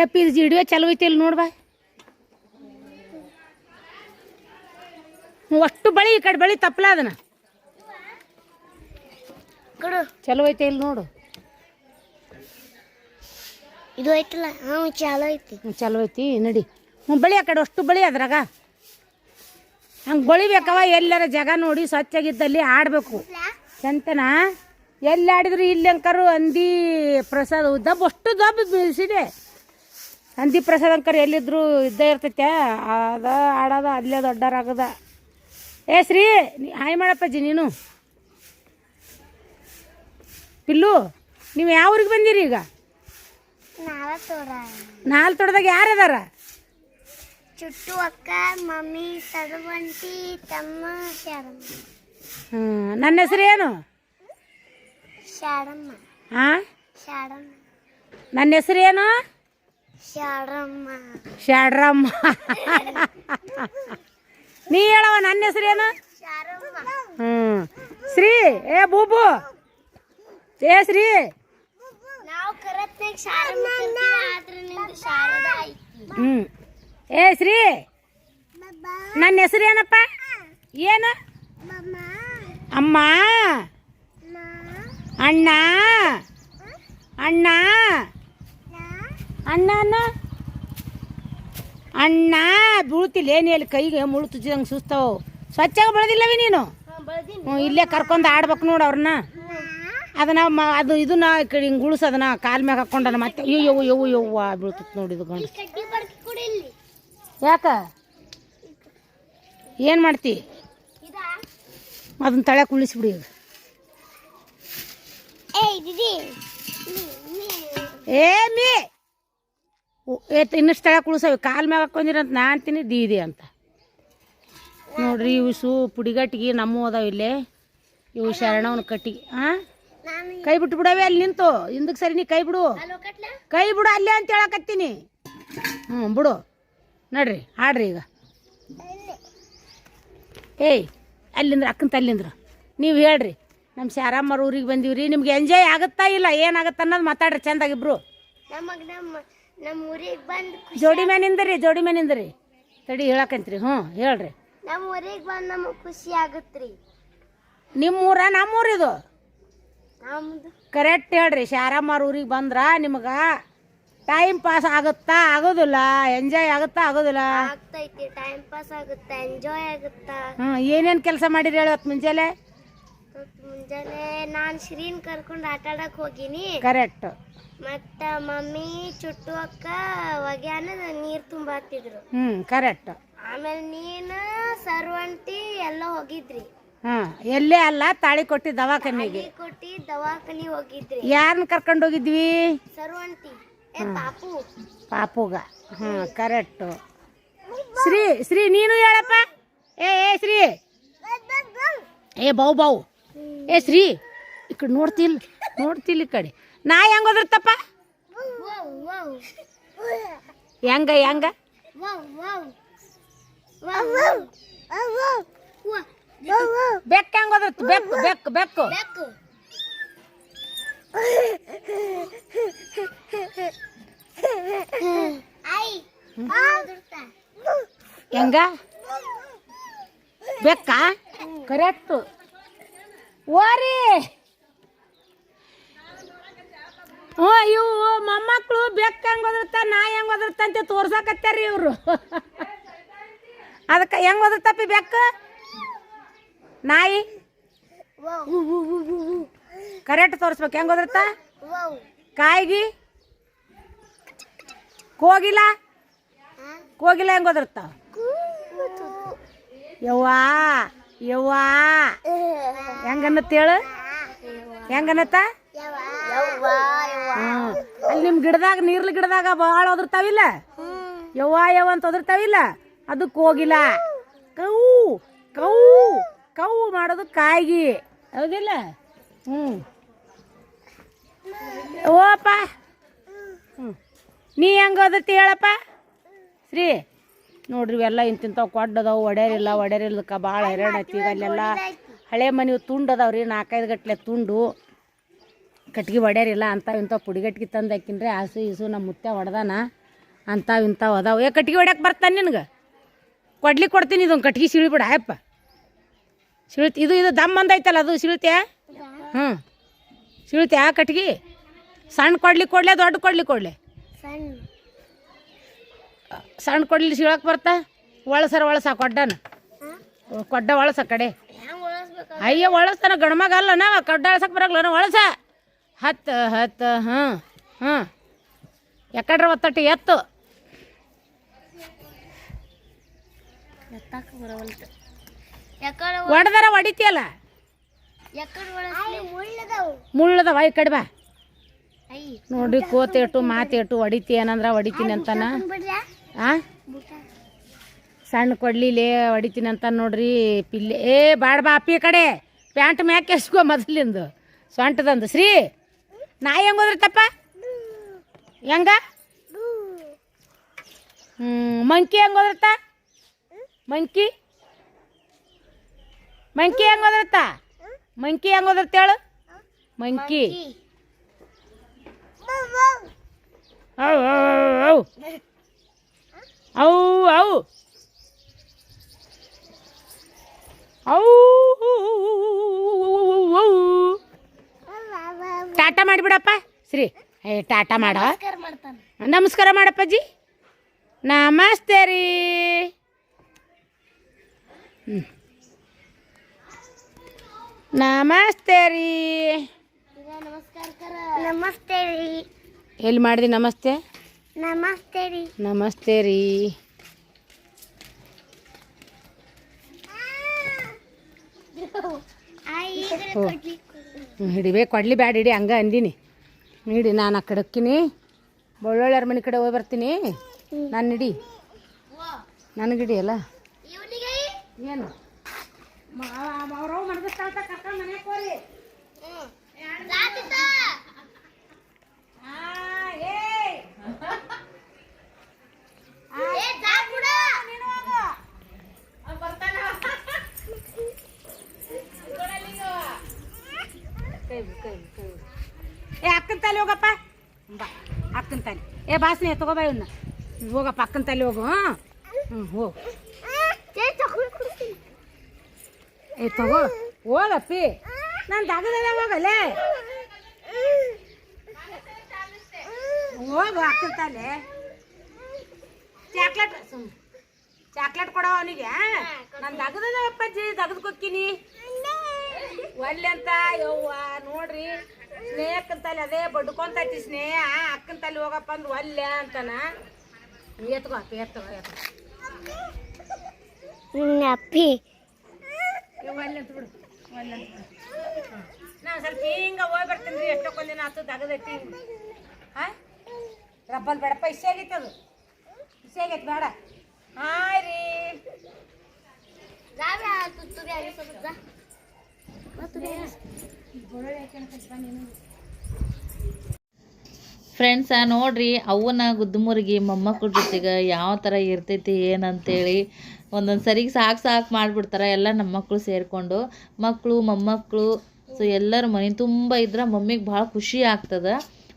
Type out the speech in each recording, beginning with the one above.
ಏ ಪಿ ಇದು ಹಿಡಿಯೋ ಚಲೋ ಐತಿ ಇಲ್ಲಿ ನೋಡ್ಬಾ. ಅಷ್ಟು ಬಳಿ ಈ ಕಡೆ ಬಳಿ ತಪ್ಪಲ ಅದನ್ನ. ಚಲೋ ಐತೆ ಇಲ್ಲಿ ನೋಡು. ಇದು ಐತಲ್ಲ? ಹ್ಞೂ ಚಲೋ ಐತಿ. ಚಲೋ ಐತಿ ನಡಿ. ಹ್ಞೂ ಬಳಿ ಆ ಕಡೆ ಅಷ್ಟು ಬಳಿ ಅದ್ರಾಗ. ಹಂಗೆ ಬಳಿಬೇಕವ ಎಲ್ಲರ ಜಾಗ ನೋಡಿ ಸ್ವಚ್ಛಾಗಿದ್ದಲ್ಲಿ ಆಡಬೇಕು. ಚಂತನ ಎಲ್ಲಿ ಆಡಿದ್ರು ಇಲ್ಲಿ ಅಂಕರು ಅಂದಿ ಪ್ರಸಾದ ದಬ್ಬ ಅಷ್ಟು ದಬ್ಬ ಬೀಳ್ಸಿದೆ. ಹಂದಿ ಪ್ರಸಾದ್ ಅಂಕರ್ ಎಲ್ಲಿದ್ರು ಇದ್ದೇ ಇರ್ತೈತೆ. ಅದ ಆಡೋದ ಅಲ್ಲೇ ದೊಡ್ಡರಾಗದ. ಏ ಶ್ರೀ ನೀ ಹಾಯ್ ಮಾಡಪ್ಪಜ್ಜಿ ನೀನು. ಪಿಲ್ಲು ನೀವು ಯಾವ ಊರಿಗೆ ಬಂದಿರಿ ಈಗ? ನಾಲ್ ತೋಟದಾಗ ಯಾರು ಅದಾರ ಚುಟ್ಟು ಅಕ್ಕ ಮಮ್ಮಿ ತಡವಂತಿ ತಮ್ಮ ಹ್ಞೂ ನನ್ನ ಹೆಸರು ಏನು? ಶಾರಮ್ಮ ಹಾಂ ಶಾರಮ್ಮ ನನ್ನ ಹೆಸರು ಏನು? ಶಾಡ್ರಮ್ಮ ನೀ ಹೇಳವ ನನ್ನ ಹೆಸರು ಏನು? ಶಾರಮ್ಮ. ಹ್ಞೂ ಶ್ರೀ ಏ ಬೂಬು. ಏ ಶ್ರೀ. ಹ್ಞೂ ಏ ಶ್ರೀ ನನ್ನ ಹೆಸರು ಏನಪ್ಪ? ಏನು? ಅಮ್ಮ. ಅಣ್ಣ. ಅಣ್ಣ. ಅಣ್ಣ ಅಣ್ಣ. ಅಣ್ಣ ಬೀಳ್ತಿಲ್ಲ ಏನು ಎಲ್ಲಿ ಕೈಗೆ ಮುಳು ತುಚ್ಚಿದಂಗೆ ಸುಸ್ತಾವು. ಸ್ವಚ್ಛಾಗಿ ಬೆಳೆದಿಲ್ಲವೇ ನೀನು? ಹ್ಞೂ ಇಲ್ಲೇ ಕರ್ಕೊಂಡು ಆಡ್ಬೇಕು ನೋಡು ಅವ್ರನ್ನ ಅದನ್ನ ಮ ಅದು ಇದನ್ನ ಕಡೆ ಹಿಂಗೆ ಉಳ್ಸೋದನ್ನ ಕಾಲ್ ಮ್ಯಾಗ ಹಾಕೊಂಡನ ಮತ್ತೆ ಅಯ್ಯೋ ಯೋ ಯವ್ವ ಯವ್ವ ಬೀಳ್ತತ್ ನೋಡಿ ಇದು ಗಂಡು. ಯಾಕ? ಏನು ಮಾಡ್ತಿ? ಅದನ್ನ ತಳ್ಯಾಕ ಉಳಿಸ್ಬಿಡಿ ಈಗ. ಏ ಮೀ. ಇನ್ನಷ್ಟು ತಳ ಕುಳಿಸವೆ ಕಾಲು ಮ್ಯಾಗ ಹಾಕೊಂಡಿರಂತ ನಾನು ಅಂತೀನಿ ದೀದಿ ಅಂತ. ನೋಡ್ರಿ ಇವು ಪುಡಿಗಟ್ಟಿಗೆ ನಮ್ಮ ಅದಾವ ಇಲ್ಲೇ. ಇವು ಶರಣವನ ಕಟ್ಟಿಗೆ. ಹಾಂ ಕೈ ಬಿಟ್ಟು ಬಿಡವೆ ಅಲ್ಲಿ ನಿಂತು. ಹಿಂದಕ್ಕೆ ಸರಿ ನೀ ಕೈ ಬಿಡು. ಕೈ ಬಿಡು ಅಲ್ಲೇ ಅಂತ ಹೇಳಕತ್ತೀನಿ. ಹ್ಞೂ ಬಿಡು. ನಡ್ರಿ, ಹಾಡ್ರಿ ಈಗ. ಏಯ್, ಅಲ್ಲಿಂದ್ರ ಅಕ್ಕಂತ ಅಲ್ಲಿಂದ್ರ ನೀವು ಹೇಳ್ರಿ. ನಮ್ಮ ಶಾರಮ್ಮರ ಊರಿಗೆ ಬಂದೀವ್ರಿ. ನಿಮ್ಗೆ ಎಂಜಾಯ್ ಆಗುತ್ತಾ ಇಲ್ಲ? ಏನಾಗುತ್ತೆ ಅನ್ನೋದು ಮಾತಾಡ್ರಿ ಚೆಂದಾಗಿಬ್ರು ನಮ್ಮ ಊರಿಗೆ ಬಂದು ಜೋಡಿ ಮೇನಿಂದ್ರಿ ನಿಂದ್ರಿ ಜೋಡಿ ಮೇನಿಂದ್ರಿ ನಿಂದ್ರಿ ತಡಿ ಹೇಳಕಂತ್ರಿ ಹ್ಞೂ ಹೇಳ್ರಿ. ನಮ್ಮ ಊರಿಗೆ ಬಂದು ನಮಗೆ ಖುಷಿ ಆಗುತ್ತ್ರಿ ನಿಮ್ಮೂರ ನಮ್ಮೂರಿದು ನಮ್ದು. ಕರೆಕ್ಟ್ ಹೇಳ್ರಿ ಶಾರಮ್ಮರ ಊರಿಗೆ ಬಂದ್ರ ನಿಮ್ಗೆ ಟೈಮ್ ಪಾಸ್ ಆಗುತ್ತಾ ಆಗೋದಿಲ್ಲ? ಎಂಜಾಯ್ ಆಗುತ್ತಾ ಆಗೋದಿಲ್ಲ? ಆಗ್ತೈತಿ ಟೈಮ್ ಪಾಸ್ ಆಗುತ್ತಾ ಎಂಜಾಯ್ ಆಗುತ್ತಾ. ಹ್ಞೂ ಏನೇನು ಕೆಲಸ ಮಾಡಿರಿ ಹೇಳತ್ ಮುಂಜಾನೆ? ಮುಂಜಾನೆ ನಾನು ಶ್ರೀನ್ ಕರ್ಕೊಂಡು ಆಟ ಆಡಕ್ ಹೋಗಿನಿ. ಕರೆಕ್ಟ್ ಮತ್ತ ಮಮ್ಮಿ ಚುಟ್ಟು ಅಕ್ಕ ಒಗ್ಯಾನ ನೀರ್ ತುಂಬಾತಿದ್ರು. ಹ್ಮ್ ಕರೆಕ್ಟ್ ಆಮೇಲೆ ನೀನು ಸರ್ವಂಟಿ ಎಲ್ಲ ಹೋಗಿದ್ರಿ. ಹಾಂ ಎಲ್ಲೇ ಅಲ್ಲ ತಾಳಿ ಕೊಟ್ಟಿ ದವಾಖಾನೆಗೆ. ಕೊಟ್ಟಿ ದವಾಖಾನಿ ಹೋಗಿದ್ರಿ. ಯಾರನ್ನ ಕರ್ಕೊಂಡು ಹೋಗಿದ್ವಿ? ಸರ್ವಂಟಿ. ಏ ಪಾಪು. ಪಾಪುಗ. ಹಾಂ ಕರೆಕ್ಟ್ ಶ್ರೀ ಶ್ರೀ ನೀನು ಹೇಳಪ್ಪ. ಏ ಏ ಶ್ರೀ. ಏ ಬೌ ಬೌ. ಏ, ಶ್ರೀ, ಈ ಕಡೆ ನೋಡ್ತಿಲ್ ನೋಡ್ತಿಲ್ಲ ಈ ಕಡೆ. ನಾ ಹೆಂಗ್ ಓದಿರ್ತಪ್ಪ? ಹೆಂಗ ಹೆಂಗ? ಬೆಕ್ಕ ಹೆಂಗ್ ಓದಿರ್ತ? ಬೆಕ್ಕು ಬೆಕ್ಕು ಬೆಕ್ಕು. ಹೆಂಗ? ಬೆಕ್ಕ? ಕರೆಕ್ಟು. ಓರಿ ಹ್ಞೂ ಇವು ಮೊಮ್ಮಕ್ಕಳು ಬೆಕ್ಕ ಹೆಂಗೆ ಹೋದ್ರತ ನಾಯಿ ಹೆಂಗೆ ಹೋದ್ರತ ಅಂತ ತೋರ್ಸಕತ್ತಾರ ಇವರು. ಅದಕ್ಕೆ ಹೆಂಗೆ ಓದಿರ್ತಪ್ಪಿ ಬೆಕ್ಕ? ನಾಯಿ? ಕರೆಕ್ಟ್ ತೋರಿಸ್ಬೇಕು. ಹೆಂಗೆ ಹೋದ್ರತ ಕಾಯಿಗಿ? ಕೋಗಿಲ? ಕೋಗಿಲ ಹೆಂಗೆ ಹೋದ್ರತ ಯವ್ವಾ. ಯವ್ವಾ. ಹೆಂಗನ್ನತ್ತ ಹೇಳು ಹೆಂಗನ್ನತ್ತ ಅಲ್ಲಿ ನಿಮ್ ಗಿಡದಾಗ, ನೀರ್ಲ ಗಿಡದಾಗ ಬಹಳ ಒದರ್ತಾವಿಲ್ಲ? ಯವ್ವ ಯವ್ವ ಅಂತ ಒದರ್ತಾವಿಲ್ಲ? ಅದಕ್ಕೆ ಹೋಗಿಲ್ಲ. ಕೌ ಕೌ ಕೌ ಮಾಡೋದು ಕಾಯಿಗಿ. ಹೌದಿಲ್ಲ? ಹ್ಞೂ ಓಪ್ಪ ಹ್ಞೂ ನೀ ಹೆಂಗೆ ಓದತ್ತಿ ಹೇಳಪ್ಪ? ಶ್ರೀ. ನೋಡ್ರಿ, ಇವೆಲ್ಲ ಇಂತಿಂಥವು ಕೊಡ್ಡದವು ಒಡ್ಯಾರಿಲ್ಲ, ಒಡ್ಯಾರಿಲ್ಲದಕ್ಕ ಭಾಳ ಹೈರಾಣ ಐತಿ ಈಗ ಅಲ್ಲೆಲ್ಲ ಹಳೆ ಮನೆ ತುಂಡು ಅದಾವ್ರಿ, ನಾಲ್ಕೈದು ಗಟ್ಲೆ ತುಂಡು. ಕಟ್ಗೆ ಒಡ್ಯಾರಿಲ್ಲ ಅಂತ ಇಂಥವು ಪುಡಿಗಟ್ಗೆ ತಂದು ಹಾಕಿನ್ರಿ, ಹಸು ಇಸು ನಮ್ಮ ಮುತ್ತೆ ಹೊಡೆದಾನ. ಅಂಥವು ಇಂಥವು ಅದಾವೆ. ಏ, ಕಟ್ಗೆ ಹೊಡ್ಯಕ್ಕೆ ಬರ್ತಾನೆ ನಿನಗೆ? ಕೊಡ್ಲಿಕ್ಕೆ ಕೊಡ್ತೀನಿ ಇದೊಂದು ಕಟ್ಗೆ ಸಿಳಿಬಿಡ ಆಯಪ್ಪ. ಸಿಳ್ತಿ, ಇದು ಇದು ದಮ್ ಅಂದೈತಲ್ಲ, ಅದು ಸಿಳಿತೆ ಹ್ಞೂ ಸಿಳ್ತ್ಯಾ ಕಟ್ಗೆ? ಸಣ್ಣ ಕೊಡ್ಲಿಕ್ಕೆ ಕೊಡ್ಲೆ, ದೊಡ್ಡ ಕೊಡ್ಲಿಕ್ಕೆ ಕೊಡ್ಲೆ? ಸಣ್ಣ ಕೊಡ್ಲಿ ಸಿಳಕ್ಕೆ ಬರ್ತಾ? ಒಳಸರ ಒಳಸ ಕೊಡ್ಡನ. ಕೊಡ್ಡ ಒಳಸ ಕಡೆ. ಅಯ್ಯ ಒಳಸ್ತಾನ ಗಣಮಗ ಅಲ್ಲ ನಾವ ಕಡ್ಡ ಅಳಸಕ್ ಬರಲ್ಲ ಒಳಸ. ಹತ್ತು ಹತ್ತು ಹಾಂ ಹಾಂ. ಯಾಕಡ್ರ ಒತ್ತಟ್ಟಿ ಎತ್ತು. ಒಡ್ದಾರ ಹೊಡಿತೀಯಲ್ಲ ಮುಳ್ಳದವು. ಈ ಕಡೆ ಬಾ. ಐ ನೋಡಿ ಕೋತೇಟು ಮಾತೇಟು ಏನಂದ್ರ ಹೊಡಿತೀನಿ ಅಂತಾನ. ಆ? ಸಣ್ಣ ಕೊಡ್ಲಿಲೇ ಹೊಡಿತೀನಿ ಅಂತ ನೋಡ್ರಿ ಪಿಲ್ಲೆ. ಏ ಬಾಡ್ಬಾ ಅಪ್ಪಿ ಈ ಕಡೆ. ಪ್ಯಾಂಟ್ ಮ್ಯಾಕೆ ಎಸ್ಕೋ ಮೊದಲಿಂದು. ಸೊಂಟದಂದು. ಶ್ರೀ ನಾಯಿ ಹೆಂಗೆ ಹೋದ್ರತಪ್ಪ ಹೆಂಗ? ಹ್ಞೂ ಮಂಕಿ ಹೆಂಗೆ ಹೋದ್ರತ ಮಂಕಿ? ಮಂಕಿ ಹೆಂಗೆ ಹೋದ್ರತ ಮಂಕಿ ಹೆಂಗೆ ಹೋದ್ರತ ಹೇಳು? ಮಂಕಿ. ಹೌ ಅವು. ಅವು ಅವು ಅವು ಟಾಟಾ ಮಾಡಿಬಿಡಪ್ಪ. ಶ್ರೀ ಏ ಟಾಟಾ ಮಾಡ. ನಮಸ್ಕಾರ ಮಾಡಪ್ಪ ನಮಸ್ಕಾರ ಮಾಡಪ್ಪಾಜಿ. ನಮಸ್ತೆ ರೀ. ನಮಸ್ತೆ ರೀ. ನಮಸ್ತೆ ರೀ. ಎಲ್ಲಿ ಮಾಡಿದೆ ನಮಸ್ತೆ? ನಮಸ್ತೆ ರೀ ನಮಸ್ತೆ ರೀ ಆ ಈಗ ಕೊಡ್ಲಿ ಹ್ಮ್, ಹಿಡಿಬೇಕು ಕೊಡ್ಲಿ ಬ್ಯಾಡ ಹಿಡಿ ಹಂಗ ಅಂದಿನಿ ಹಿಡಿ ನಾನು ಆ ಕಡೆ ಹೋಗ್ತೀನಿ ಬಳ್ಳೊಳ್ಳೆಯರ ಮನೆ ಕಡೆ ಹೋಗಿ ಬರ್ತೀನಿ ನಾನು ಹಿಡಿ ನನಗೆ ಹಿಡಿಯಲ್ಲ ಇವನಿಗೆ ಏನು ಅವ್ರವ್ ಮನಗಸ್ತಾಳ್ತ ಕರ್ಕೊಂಡು ಮನೆಗೆ ಹೋರಿ ಜಾತಿತ ಏ ಜಾತ್ ಬಿಡು ಏ ಅಕ್ಕನ ತಲೆ ಹೋಗಪ್ಪ ಬಾ ಅಕ್ಕನ ಬಾಸ್ನೆ ತಗೋಬಾ ಇವನ್ನ ಹೋಗ ಹೋಗಪ್ಪ ಅಕ್ಕನ ತಲೆ ಹೋಗು ಹ್ಞೂ ಹೋಗು ಏ ತಗೋ. ಹೋಗಪ್ಪಿ. ನಾನು ದಗದ ಹೋಗಲೆ ಹೋಗು ಅಕ್ಕನ ತಲೆ ಚಾಕ್ಲೇಟ್ ಚಾಕ್ಲೇಟ್ ಕೊಡೋ ಅವನಿಗೆ ನಾನು ದಗದ ಅಪ್ಪಾಜಿ ದಗದ್ ಕೊಕ್ಕಿನಿ ಒಲ್ಲೆ ಅಂತ ಯವ್ವ ನೋಡ್ರಿ. ಸ್ನೇಹಕ್ಕನ ತಲೆ ಅದೇ ಬಡ್ಕೊಂತೈತಿ ಸ್ನೇಹ ಅಕ್ಕನ ತಲೆ ಹೋಗಪ್ಪ ಅಂದ್ರೆ ಒಲ್ಲೆ ಅಂತಾನ. ಎತ್ಕೋ ಅಪ್ಪ ಎತ್ಕೋ ಎತ್ಕೋ. ಅಪ್ಪಿ. ಒಲ್ಲೆ ಅಂತ ಬಿಡು ಒಲ್ಲೆ ಅಂತ ಬಿಡು. ನಾನು ಸ್ವಲ್ಪ ಹಿಂಗ ಹೋಗಿ ಬರ್ತೀನಿ ರೀ ಎಷ್ಟೊಂದಿನ ಆತು ದಗದೈತಿ. ಹಾಂ ರಬ್ಬಲ್ ಬೇಡಪ್ಪ ಇಷ್ಟೇ ಆಗೈತೆ ಅದು. ಇಷ್ಟೇ ಆಗೈತೆ ಬೇಡ. ಹಾಯ್ ರೀ. ಜಾವ್ಯಾ ತುತ್ತುಗೆ ಅನಿಸೋದ ಫ್ರೆಂಡ್ಸ ನೋಡ್ರಿ ಅವನ ಗುದ್ದುಮುರುಗಿ ಮೊಮ್ಮಕ್ಕಳ ಜೊತೆಗೆ ಯಾವ ಥರ ಇರ್ತೈತಿ, ಏನಂತೇಳಿ ಒಂದೊಂದು ಸರಿಗೆ ಸಾಕು ಸಾಕು ಮಾಡಿಬಿಡ್ತಾರೆ, ಎಲ್ಲ ನಮ್ಮ ಮಕ್ಕಳು ಸೇರಿಕೊಂಡು. ಮಕ್ಕಳು ಮೊಮ್ಮಕ್ಕಳು ಸೊ ಎಲ್ಲರೂ ಮನೆ ತುಂಬ ಇದ್ರೆ ಮಮ್ಮಿಗೆ ಭಾಳ ಖುಷಿ ಆಗ್ತದೆ.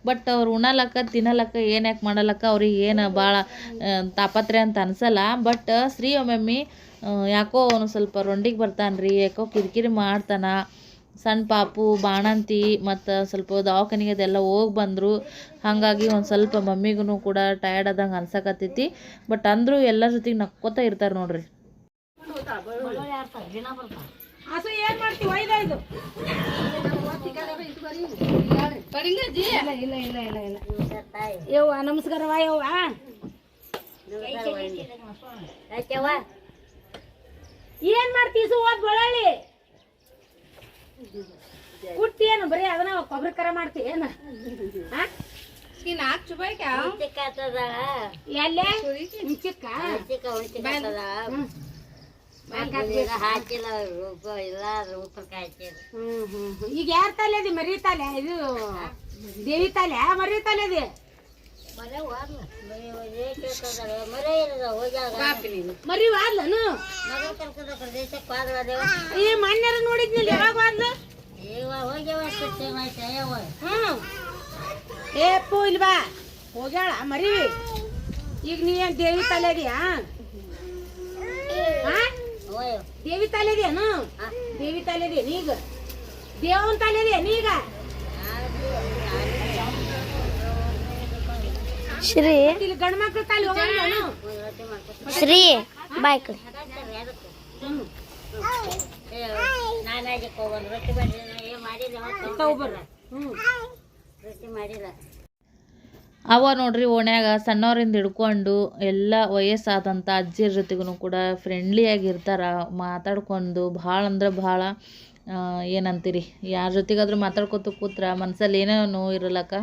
ಬಟ್ ಅವ್ರು ಉಣಲಕ್ಕ, ತಿನ್ನಲಕ್ಕ, ಏನು ಯಾಕೆ ಮಾಡಲಕ್ಕ ಅವ್ರಿಗೆ ಏನು ಭಾಳ ತಾಪತ್ರೆ ಅಂತ ಅನ್ಸಲ್ಲ. ಬಟ್ ಶ್ರೀ ಮಮ್ಮಿ ಯಾಕೋ ಅವನು ಸ್ವಲ್ಪ ರೊಂಡಿಗೆ ಬರ್ತಾನೆ ರೀ ಯಾಕೋ ಕಿರಿಕಿರಿ ಮಾಡ್ತಾನೆ. ಸಣ್ಣ ಪಾಪು, ಬಾಣಂತಿ ಮತ್ತು ಸ್ವಲ್ಪ ದವಾಖಾನಿಗೆ ಅದೆಲ್ಲ ಹೋಗಿ ಬಂದರು. ಹಾಗಾಗಿ ಒಂದು ಸ್ವಲ್ಪ ಮಮ್ಮಿಗೂ ಕೂಡ ಟಯರ್ಡ್ ಆದಂಗೆ ಅನ್ಸಕತ್ತೈತಿ. ಬಟ್ ಅಂದರೂ ಎಲ್ಲರ ಜೊತೆಗೆ ನಕ್ಕೋತ ಇರ್ತಾರೆ ನೋಡ್ರಿ. ಮಾಡ್ತೀವಿ ನಮಸ್ಕಾರವ ಏನ್ ಬೆಳಳ್ಳಿ ಕುಟ್ಟಿ ಏನು ಬರೀ ಅದನ್ನ ಕೊಬ್ಬರಿ ಕರ ಮಾಡ್ತಿ ಏನ? ಎಲ್ಲೇ ಹ್ಮ್. ಹ್ಮ್. ಈಗ ಯಾರ ತಲೆ ಅದಿ? ಮರಿ ತಲೆ? ಇದು ದೇವಿ ತಲೆ? ಮರಿ ತಲೆ ಅದಿ? ಮರಿ ವಾದ್ಲನು? ಈ ಮಣ್ಣರ ನೋಡಿದ್ನಿಲ್ಲ ಯಾವಾಗ ವಾದ್ಲು? ಏ ಅಪ್ಪು ಇಲ್ವಾ ಬಾ. ಹೋಗ್ಯಾಳ ಮರಿ. ಈಗ ನೀ ಏನ್ ದೇವಿ ತಲೆದಿಯಾ ದೇವಿ ತಲೆ ಇದೆಯೇನು ದೇವಿ ತಲೆ ನೀಗ? ಈಗ ದೇವನ್ ತಲೆ ನೀಗ? ಈಗ ಶ್ರೀ. ಶ್ರೀ. ಬಾಯ್ ಅವ ನೋಡ್ರಿ ಓಣ್ಯಾಗ ಸಣ್ಣವರಿಂದ ಹಿಡ್ಕೊಂಡು ಎಲ್ಲ ವಯಸ್ಸಾದಂಥ ಅಜ್ಜಿಯರ ಜೊತೆಗೂ ಕೂಡ ಫ್ರೆಂಡ್ಲಿ ಫ್ರೆಂಡ್ಲಿಯಾಗಿರ್ತಾರ ಮಾತಾಡ್ಕೊಂಡು ಭಾಳ ಅಂದ್ರೆ ಭಾಳ ಏನಂತೀರಿ? ಯಾರ ಜೊತೆಗಾದ್ರೂ ಮಾತಾಡ್ಕೊತ ಕೂತ್ರ ಮನ್ಸಲ್ಲಿ ಏನೋ ನೋವು ಇರಲಕ್ಕ.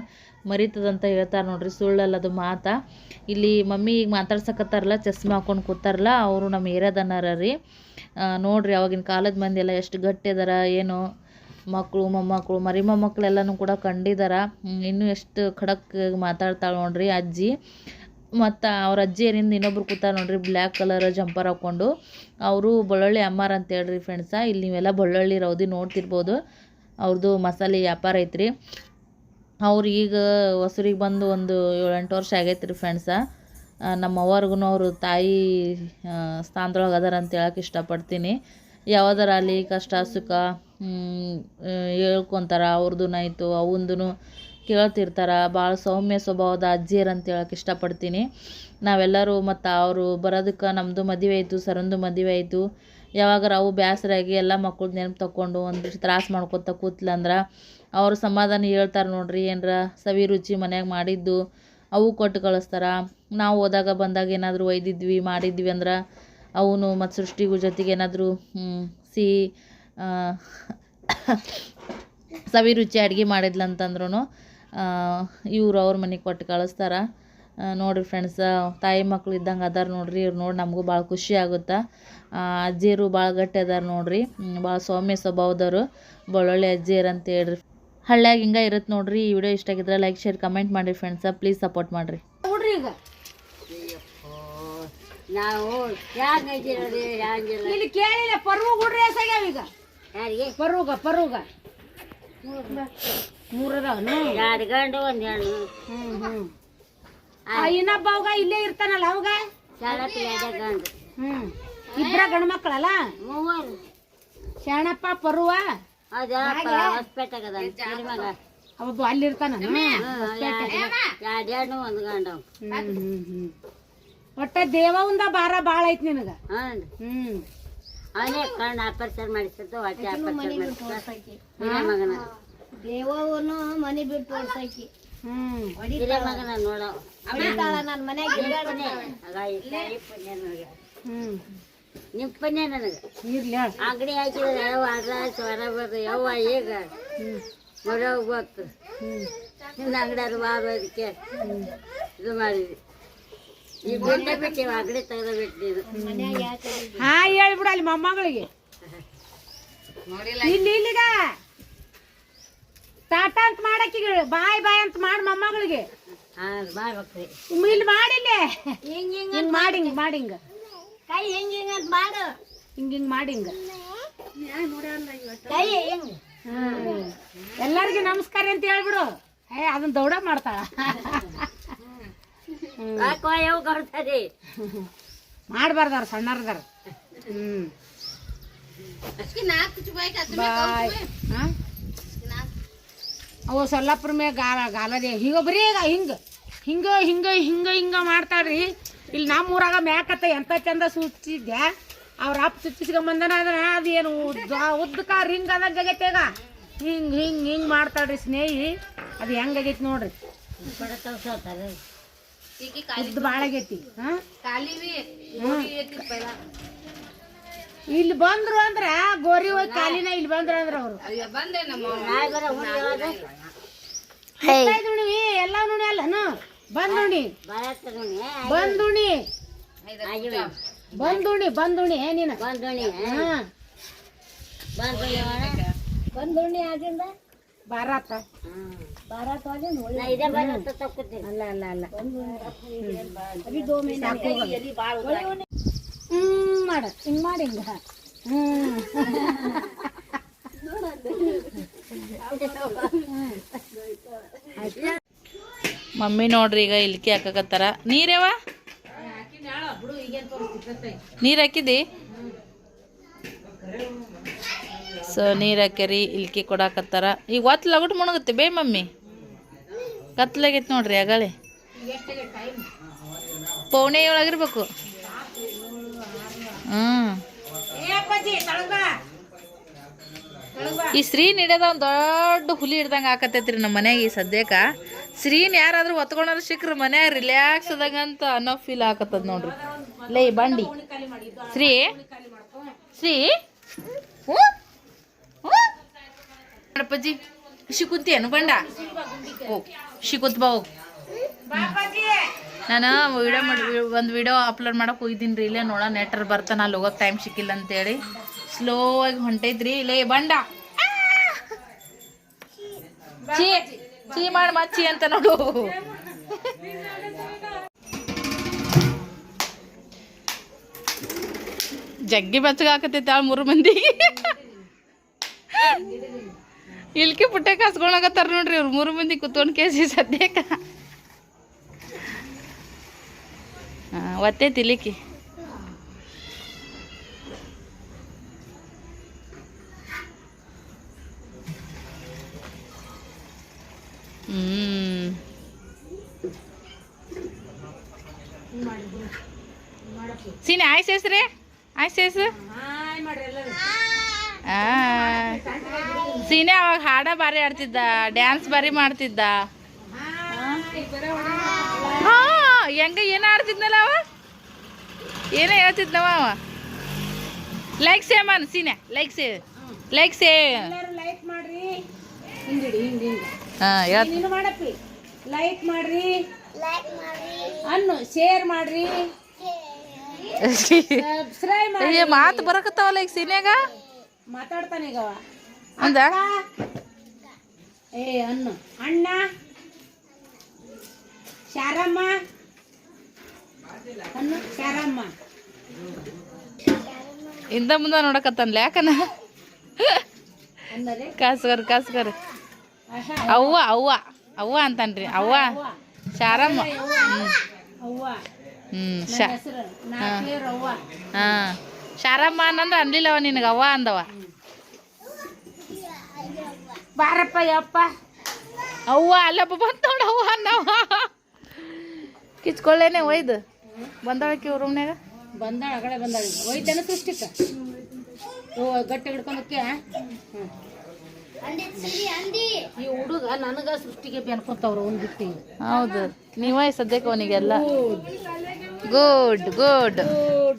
ಮರಿತದಂತ ಹೇಳ್ತಾರೆ ನೋಡ್ರಿ ಸುಳ್ಳಲ್ಲ ಅದು ಮಾತಾ. ಇಲ್ಲಿ ಮಮ್ಮಿ ಈಗ ಮಾತಾಡ್ಸಕತ್ತಾರಲ್ಲ, ಚಸ್ಮಾ ಹಾಕೊಂಡು ಕೂತಾರಲ್ಲ, ಅವರು ನಮ್ಮ ಏರಿಯಾದನ್ನಾರ ರೀ. ನೋಡ್ರಿ ಅವಾಗಿನ ಕಾಲದ ಮಂದಿ ಎಲ್ಲ ಎಷ್ಟು ಗಟ್ಟಿ ಅದಾರ, ಏನು ಮಕ್ಕಳು ಮೊಮ್ಮಕ್ಕಳು ಮರಿ ಮೊಮ್ಮಕ್ಕಳೆಲ್ಲನೂ ಕೂಡ ಕಂಡಿದಾರ. ಇನ್ನು ಎಷ್ಟು ಖಡಕ್ ಮಾತಾಡ್ತಾಳೆ ನೋಡ್ರಿ ಅಜ್ಜಿ. ಮತ್ತು ಅವ್ರ ಅಜ್ಜಿ ಏನಿಂದ ಇನ್ನೊಬ್ರು ಕೂತಾರ ನೋಡ್ರಿ, ಬ್ಲ್ಯಾಕ್ ಕಲರ್ ಜಂಪರ್ ಹಾಕ್ಕೊಂಡು ಅವರು ಬಳ್ಳೊಳ್ಳಿ ಅಮ್ಮಾರ ಅಂತ ಹೇಳ್ರಿ ಫ್ರೆಂಡ್ಸ ಇಲ್ಲಿ ನೀವೆಲ್ಲ ಬಳ್ಳೊಳ್ಳಿ, ರೌದಿ ನೋಡ್ತಿರ್ಬೋದು. ಅವ್ರದ್ದು ಮಸಾಲೆ ವ್ಯಾಪಾರ ಐತ್ರಿ. ಅವ್ರು ಈಗ ಹೊಸರಿಗೆ ಬಂದು ಒಂದು ಏಳೆಂಟು ವರ್ಷ ಆಗೈತೆ ರೀ ಫ್ರೆಂಡ್ಸ ನಮ್ಮ ಅವ್ರಿಗೂ ಅವರು ತಾಯಿ ಸ್ಥಾನದೊಳಗೆ ಅದಾರ ಅಂತ ಹೇಳಕ್ಕೆ ಇಷ್ಟಪಡ್ತೀನಿ. ಯಾವ್ದಾರ ಅಲ್ಲಿ ಕಷ್ಟ, ಸುಖ ಹೇಳ್ಕೊತಾರ ಅವ್ರದ್ದು ಅವಂದೂ ಕೇಳ್ತಿರ್ತಾರೆ ಕೇಳ್ತಿರ್ತಾರ. ಭಾಳ ಸೌಮ್ಯ ಸ್ವಭಾವದ ಅಜ್ಜಿಯರು ಅಂತ ಹೇಳಕ್ಕೆ ಇಷ್ಟಪಡ್ತೀನಿ. ನಾವೆಲ್ಲರೂ ಮತ್ತು ಅವರು ಬರೋದಕ್ಕೆ ನಮ್ಮದು ಮದುವೆ ಆಯಿತು, ಸರಂದು ಮದುವೆ ಆಯಿತು. ಯಾವಾಗಾರ ಅವು ಬೇಸರಾಗಿ ಎಲ್ಲ ಮಕ್ಕಳು ನೆನಪು ತಗೊಂಡು ಒಂದು ತ್ರಾಸು ಮಾಡ್ಕೊತ ಕೂತ್ಲಂದ್ರೆ ಅವ್ರ ಸಮಾಧಾನ ಹೇಳ್ತಾರೆ ನೋಡ್ರಿ, ಏನರ ಸವಿ ರುಚಿ ಮನ್ಯಾಗ ಮಾಡಿದ್ದು ಅವು ಕೊಟ್ಟು ಕಳಿಸ್ತಾರ. ನಾವು ಹೋದಾಗ ಬಂದಾಗ ಏನಾದರೂ ಒಯ್ದಿದ್ವಿ, ಮಾಡಿದ್ವಿ ಅಂದ್ರೆ ಅವನು ಮತ್ತು ಸೃಷ್ಟಿಗೂ ಜೊತೆಗೆ ಏನಾದರೂ ಸಿಹಿ ಸವಿ ರುಚಿ ಅಡುಗೆ ಮಾಡಿದ್ಲಂತಂದ್ರೂ ಇವರು ಅವ್ರ ಮನೆಗೆ ಕೊಟ್ಟು ಕಳಿಸ್ತಾರ. ನೋಡಿರಿ ಫ್ರೆಂಡ್ಸ್, ತಾಯಿ ಮಕ್ಳು ಇದ್ದಂಗೆ ಅದಾರ ನೋಡ್ರಿ, ಇವ್ರು ನೋಡಿ ನಮಗೂ ಭಾಳ ಖುಷಿ ಆಗುತ್ತೆ. ಅಜ್ಜಿಯರು ಭಾಳ ಗಟ್ಟಿ ಅದಾರ ನೋಡ್ರಿ ಭಾಳ ಸೌಮ್ಯ ಸ್ವಭಾವದವರು, ಬಳ್ಳೊಳ್ಳೆ ಅಜ್ಜಿಯರು ಅಂತ ಹೇಳ್ರಿ. ಹಳ್ಳ್ಯಾಗ ಹಿಂಗೆ ಇರುತ್ತೆ ನೋಡ್ರಿ ಈ ವಿಡಿಯೋ ಇಷ್ಟ ಆಗಿದ್ರೆ ಲೈಕ್ ಶೇರ್ ಕಮೆಂಟ್ ಮಾಡಿ ಫ್ರೆಂಡ್ಸ ಪ್ಲೀಸ್ ಸಪೋರ್ಟ್ ಮಾಡಿರಿ. ನೋಡ್ರಿ ಈಗ. ನಾವು ಇಲ್ಲಿ ಕೇಳಿಲ್ಲ ಪರ್ವ ಹುಡ್ರಿ ಎಸಾಗ್ಯಾವ ಈಗ? ಯಾರಿಗೆ? ಪರ್ವುಗ ಪರ್ವುಗ. ಮೂರದವನು? ಎರಡು ಗಂಡು ಒಂದು ಹೆಣ್ಣು. ಹ್ಮ್ ಹ್ಮ್. ಆ ಇನ್ನೊಬ್ಬ ಅವಾಗ ಇಲ್ಲೇ ಇರ್ತಾನಲ್ಲ ಅವಾಗ? ಎರಡು ಗಂಡು? ಹ್ಮ್. ಇಬ್ರ ಗಂಡು ಮಕ್ಕಳಲ್ಲ ಮೂವರು. ಶರಣಪ್ಪ ಪರ್ವ? ಅದ ಹೊಸ್ಪೇಟೆಗೆ ಅದ ಮಗ ಒಬ್ಬ ಅಲ್ಲಿ ಇರ್ತಾನ ಎರಡು ಒಂದು ಗಂಡು ಒಟ್ಟ ದೇವವಂದ ಭಾರ ಬಾಳ ಐತಿ ನಿನಗ. ಹ್ಮ್. ಅವನೇ ಕಣ್ಣು ಆಪರೇಷನ್ ಮಾಡಿಸಿದ್ದು ಹೊಟ್ಟೆ ಆಪರೇಷನ್ ಮಗನ. ದೇವನು ಮನೆ ಬಿಟ್ಟು ಓಡ್ಸೈತಿ ಹ್ಮ್. ಮಗನ ನೋಡೋ. ಹ್ಮ್. ನಿಂಪನ್ನೆ ನನಗೆ. ಇರ್ಲಿ ಅಂಗಡಿ ಹಾಕಿದ್ರೆ ಯಾವ ಅದ್ರ ಸ್ವರ ಬರ್ದು ಯವ್ವ ಈಗ ಮೊರೆ ಗೊತ್ತು ನಿನ್ನ ಅಂಗಡಿಯಾರು ಇದು ಮಾಡಿದ್ವಿ. ಈಗ ಬಿಟ್ಟೆ ಬಿಟ್ಟಿವಿ ಅಂಗಡಿ ತೆಗೆದು ಬಿಟ್ಟಿದ್ದು. ಹಾ ಹೇಳ್ಬಿಡ ಅಲ್ಲಿ ಮೊಮ್ಮಗಳಿಗೆ. ಇಲ್ಲಿ ಇಲ್ಲಿಗ. ಟಾಟಾ ಅಂತ ಮಾಡಕ್ಕಿ ಬಾಯ್ ಬಾಯ್ ಅಂತ ಮಾಡಿ ಮೊಮ್ಮಗಳಿಗೆ. ಇಲ್ಲಿ ಮಾಡಿಲ್ಲೇ ಹಿಂಗ್ ಹಿಂಗ್ ಮಾಡಿ ಹಿಂಗ್ ಮಾಡಿ ಹಿಂಗ. ಕೈ ಹೆಂಗ್ ಹಿಂಗ ಅಂತ ಮಾಡು. ಹಿಂಗ್ ಹಿಂಗ್ ಮಾಡಿ ಹಿಂಗ. ಕೈ ಹೆಂಗ್. ಎಲ್ಲರಿಗೂ ನಮಸ್ಕಾರ ಅಂತ ಹೇಳ್ಬಿಡು. ಏ ಅದನ್ನ ದೌಡ ಮಾಡ್ತಾಳ. ಕೊಡ್ತಾರೆ ಮಾಡ್ಬಾರ್ದಾರ ಸಣ್ಣರ್ದಾರ. ಹ್ಮ್. ಬಾಯ್. ಹಾ? ಅವು ಸೊಲ್ಲಾಪುರ ಮೇಲೆ ಗಾಲ ಗಾಲದೆ. ಹಿಂಗ ಬರೀ ಈಗ ಹಿಂಗ. ಹಿಂಗ ಹಿಂಗ ಹಿಂಗ ಹಿಂಗ ಮಾಡ್ತಾಳ್ರಿ. ಇಲ್ಲಿ ನಮ್ಮ ಊರಾಗ ಮ್ಯಾಕತ್ತ ಎಂತ ಚಂದ ಸುಚ್ಚಿದ್ಯಾ ಅವ್ರ ಅಪ್ಪ ಸುಚ್ಚಿಸ್ಕೊಂಬಂದನ ಅದನ್ನ ಅದೇನು ಉದ್ದಕ ರಿಂಗ್ ಅದಂಗ ಆಗೈತೆ ಈಗ. ಹಿಂಗ್ ಹಿಂಗ್ ಹಿಂಗ್ ಮಾಡ್ತಾಳ್ರಿ ಸ್ನೇಹಿ. ಅದು ಹೆಂಗಾಗೈತಿ ನೋಡ್ರಿ. ಉದ್ದ ಭಾಳ ಆಗೈತಿ. ಹಾ. ಇಲ್ಲಿ ಬಂದ್ರು ಅಂದ್ರ ಗೋರಿ ಹೋಗಿ ಕಾಲಿನ ಇಲ್ಲಿ ಬಂದ್ರು ಅಂದ್ರ ಅವ್ರು. ಎಲ್ಲ ನೋಡಿ ಅಲ್ಲನು ಬಂದುಣಿ. ಬಂದುಣಿ. ಬಂದುಣಿ ಬಂದುಣಿ ಏನಿನ ಬಂದುಣಿ ಬಂದುಣಿ ಆಗಿಂದ? ಬರತ್ತ. ತಕ್ಕೊತೀನಿ ಅಲ್ಲ ಅಲ್ಲ ಅಲ್ಲ. ಹ್ಮ್ ಮಾಡ. ಹಿಂಗ್ ಮಾಡಿ ಹಿಂಗ. ಹ್ಮ್. ಮಮ್ಮಿ ನೋಡ್ರಿ ಈಗ ಇಲ್ಕಿ ಹಾಕಕತ್ತಾರ. ನೀರೇವ ನೀರು ಹಾಕಿದಿ ಸೊ ನೀರು ಹಾಕ್ಯಾರಿ, ಇಲ್ಕಿ ಕೊಡಾಕತ್ತಾರ. ಈಗ ಒತ್ತು ಲಗುಟ್ ಮುಣಗುತ್ತೆ ಬೇ ಮಮ್ಮಿ. ಕತ್ಲಾಗೈತೆ ನೋಡ್ರಿ ಅಗಳಿ. ಪೌಣೆ ಒಳಗಿರ್ಬೇಕು ಹ್ಞೂ ಈ ಸ್ತ್ರೀ ನೀಡದ ಒಂದು ದೊಡ್ಡ ಹುಲಿ ಹಿಡ್ದಂಗೆ ಆಕತೈತ್ರಿ ನಮ್ಮ ಮನೆಗೆ ಈ ಸದ್ಯಕ್ಕೆ. ಶ್ರೀನ್ ಯಾರಾದ್ರೂ ಒತ್ಕೊಂಡ್ರೆ ಸಿಕ್ಕ್ರ ಮನೆ ರಿಲ್ಯಾಕ್ಸ್ ಅದಾಗಂತ ಅನ್ನೋ ಫೀಲ್ ಆಕತ್ತದ ನೋಡ್ರಿ. ಲೇ, ಬಂಡಿ. ಶ್ರೀ ಶ್ರೀ ಹ್ಞೂ? ಶಿಕುಂತಿಯೇನು ಬಂಡ? ಶಿಕುಂತ್ ಬಾ ಹೋಗ್. ನಾನು ವಿಡಿಯೋ ಮಾಡಿ, ಒಂದು ವಿಡಿಯೋ ಅಪ್ಲೋಡ್ ಮಾಡಕ್ಕೆ ಹೋಗಿದ್ದೀನಿ ರೀ. ಇಲ್ಲೇ ನೋಡ ನೆಟ್ರ್ ಬರ್ತಾನೆ, ಅಲ್ಲಿ ಹೋಗೋಕೆ ಟೈಮ್ ಸಿಕ್ಕಿಲ್ಲ ಅಂತೇಳಿ. ಸ್ಲೋ ಆಗಿ ಹೊಂಟೈತ್ರಿ. ಇಲ್ಲೇ ಬಂಡ! ಚೀ ಮಚ್ಚಿ ಅಂತ ನೋಡು. ಜಗ್ಗಿ ಬೆಚ್ಚಗೆ ಹಾಕತೈತೆ ಆ ಮೂರು ಮಂದಿ. ಇಲ್ಕಿ ಪುಟ್ಟೆ ಕಾಸ್ಕೊಳಕತ್ತಾರ ನೋಡ್ರಿ ಇವ್ರು ಮೂರು ಮಂದಿ ಕುತ್ಕೊಂಡು ಕೇಸಿ ಸದ್ಯಕ್ಕೆ. ಒತ್ತೈತಿ ಇಲಿಕಿ ಸೀನೆ ಆಯ್ಸ್ ಹೆಸ್ರಿ ಆಯ್ಸ್ ಹೆಸ್ರು ಆ. ಸೀನೆ ಅವಾಗ ಹಾಡ ಬಾರಿ ಆಡ್ತಿದ್ದ ಡ್ಯಾನ್ಸ್ ಬಾರಿ ಮಾಡ್ತಿದ್ದ ಹಾ ಹೆಂಗ ಏನ ಆಡ್ತಿದ್ನಲ್ಲ ಅವ? ಏನ ಹೇಳ್ತಿದ್ನವ ಅವ? ಲೈಕ್ ಸೇ ಮನ್ ಸೀನೆ like say like say. Like ಮಾಡ್ರಿ. ನೀನು ಲೈಕ್ ಮಾಡ್ರಿ. ಅನ್ನು ಶೇರ್ ಮಾಡ್ರಿ. ಏ ಮಾತು ಬರಕತ್ತಾವಲ್ಲ ಈಗ ಸೀನ್ಯಾಗ? ಮಾತಾಡ್ತಾನೆ ಈಗ ಅಂದ? ಏ ಅನ್ನು. ಅಣ್ಣ. ಶಾರಮ್ಮ. ಅನ್ನು ಶಾರಮ್ಮ. ಇಂದ ಮುಂದ ನೋಡಕತ್ತಾನಲ್ಲ ಯಾಕನ? ಕಾಸ್ಕರ್ ಕಾಸ್ಕರ್ ಅವ್ವ ಅವ್ವ. ಅವ್ವ ಅಂತನ್ರಿ. ಅವ್ವ. ಶಾರಮ್ಮ. ಅವ್ವ. ಹ್ಮ್ ಶಾ ಹಾ. ಶಾರಮ್ಮ ಅನ್ನಂದ್ರೆ ಅನ್ಲಿಲ್ಲವ ನಿನಗೆ ಅವ್ವ ಅಂದವ. ಬಾರಪ್ಪ ಯಪ್ಪ. ಅವ್ವ ಅಲ್ಲಪ್ಪ ಬಂತ ನೋಡ ಅವ್ವ ಅನ್ನವ. ಕಿಚ್ಕೊಳ್ಳೇನೆ ಒಯ್ದು. ಬಂದಳಕಿ ರೂಮ್ನ್ಯಾಗ? ಬಂದಾಳ ಅಗಡೆ ಬಂದಾಳ. ಒಯ್ದನ ಸೃಷ್ಟಿಕ ಓ ಗಟ್ಟಿ ಹಿಡ್ಕೊಂಬಕ್ಕೆ ಈ ಹುಡುಗ ನನಗ ಸೃಷ್ಟಿಗೆ ಬೆನ್ಕೊಂತವ್ರು ಬಿಟ್ಟು ಹೌದು. ನೀವೇ ಸದ್ಯಕ್ಕೆ ಅವನಿಗೆಲ್ಲ. good good.